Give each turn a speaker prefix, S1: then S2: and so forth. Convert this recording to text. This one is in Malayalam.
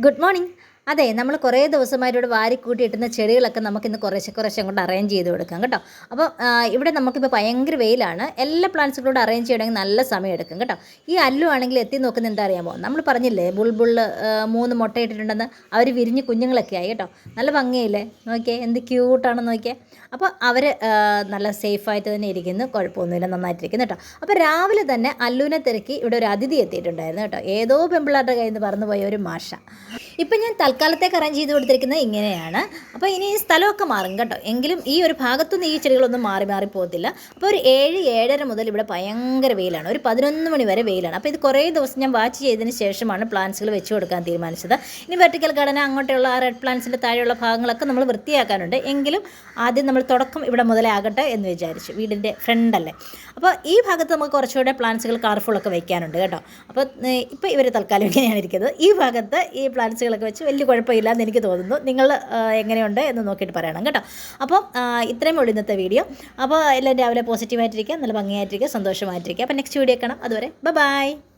S1: ഗുഡ് മോർണിംഗ് അതെ നമ്മൾ കുറേ ദിവസമായിട്ട് ഇവിടെ വാരിക്കൂട്ടി ഇട്ടുന്ന ചെടികളൊക്കെ നമുക്കിന്ന് കുറേശ്ശെ കുറേശ്ശെ അങ്ങോട്ട് അറേഞ്ച് ചെയ്ത് കൊടുക്കാം കേട്ടോ. അപ്പോൾ ഇവിടെ നമുക്കിപ്പോൾ ഭയങ്കര വെയിലാണ്. എല്ലാ പ്ലാന്റ്സുകളോട് അറേഞ്ച് ചെയ്യണമെങ്കിൽ നല്ല സമയം എടുക്കും കേട്ടോ. ഈ അല്ലു ആണെങ്കിൽ എത്തി നോക്കുന്ന എന്താ അറിയാമോ നമ്മൾ പറഞ്ഞില്ലേ ബുൾബുള്ള് മൂന്ന് മുട്ട ഇട്ടിട്ടുണ്ടെന്ന് അവർ വിരിഞ്ഞ് കുഞ്ഞുങ്ങളൊക്കെ ആയി കേട്ടോ. നല്ല ഭംഗിയില്ലേ? നോക്കിയേ എന്ത് ക്യൂട്ടാണെന്ന് നോക്കിയേ. അപ്പോൾ അവർ നല്ല സേഫായിട്ട് തന്നെ ഇരിക്കുന്നു. കുഴപ്പമൊന്നുമില്ല നന്നായിട്ടിരിക്കുന്നു കേട്ടോ. അപ്പോൾ രാവിലെ തന്നെ അല്ലുവിനെ തിരക്കി ഇവിടെ ഒരു അതിഥി എത്തിയിട്ടുണ്ടായിരുന്നു കേട്ടോ. ഏതോ പെമ്പിളാരുടെ കയ്യിൽ നിന്ന് പറന്നു പോയ ഒരു മാഷ. ഇപ്പം ഞാൻ തൽക്കാലത്തേക്ക് അറേഞ്ച് ചെയ്ത് കൊടുത്തിരിക്കുന്നത് ഇങ്ങനെയാണ്. അപ്പോൾ ഇനി സ്ഥലമൊക്കെ മാറും കേട്ടോ. എങ്കിലും ഈ ഒരു ഭാഗത്തുനിന്ന് ഈ ചെടികളൊന്നും മാറി മാറി പോകത്തില്ല. അപ്പോൾ ഒരു ഏഴ് ഏഴര മുതൽ ഇവിടെ ഭയങ്കര വെയിലാണ്. ഒരു പതിനൊന്ന് മണി വരെ വെയിലാണ്. അപ്പോൾ ഇത് കുറേ ദിവസം ഞാൻ വാച്ച് ചെയ്തതിന് ശേഷമാണ് പ്ലാന്റ്സുകൾ വെച്ച് കൊടുക്കാൻ തീരുമാനിച്ചത്. ഇനി വെർട്ടിക്കൽ ഗാർഡൻ അങ്ങോട്ടുള്ള ആ റെഡ് പ്ലാന്റ്സിന്റെ താഴെയുള്ള ഭാഗങ്ങളൊക്കെ നമ്മൾ വൃത്തിയാക്കാനുണ്ട്. എങ്കിലും ആദ്യം നമ്മൾ തുടക്കം ഇവിടെ മുതലേ ആകട്ടെ എന്ന് വിചാരിച്ചു. വീടിന്റെ ഫ്രണ്ടല്ലേ അപ്പോൾ ഈ ഭാഗത്ത് നമുക്ക് കുറച്ചുകൂടെ പ്ലാന്റ്സുകൾ കളർഫുള്ളൊക്കെ വെക്കാനുണ്ട് കേട്ടോ. അപ്പോൾ ഇപ്പോൾ ഇവർ തൽക്കാലം ഇങ്ങനെയാണ് ഇരിക്കുന്നത്. ഈ ഭാഗത്ത് ഈ പ്ലാന്റ്സുകളൊക്കെ വെച്ച് വലിയ കുഴപ്പമില്ല എന്ന് എനിക്ക് തോന്നുന്നു. നിങ്ങൾ എങ്ങനെയുണ്ട് എന്ന് നോക്കിയിട്ട് പറയണം കേട്ടോ. അപ്പോൾ ഇത്രയും ഉള്ളൂ ഇന്നത്തെ വീഡിയോ. അപ്പോൾ എല്ലാം രാവിലെ പോസിറ്റീവായിട്ടിരിക്കുക നല്ല ഭംഗിയായിട്ടിരിക്കുക സന്തോഷമായിട്ടിരിക്കുക. അപ്പോൾ നെക്സ്റ്റ് വീഡിയോ കാണാം. അതുവരെ ബൈ.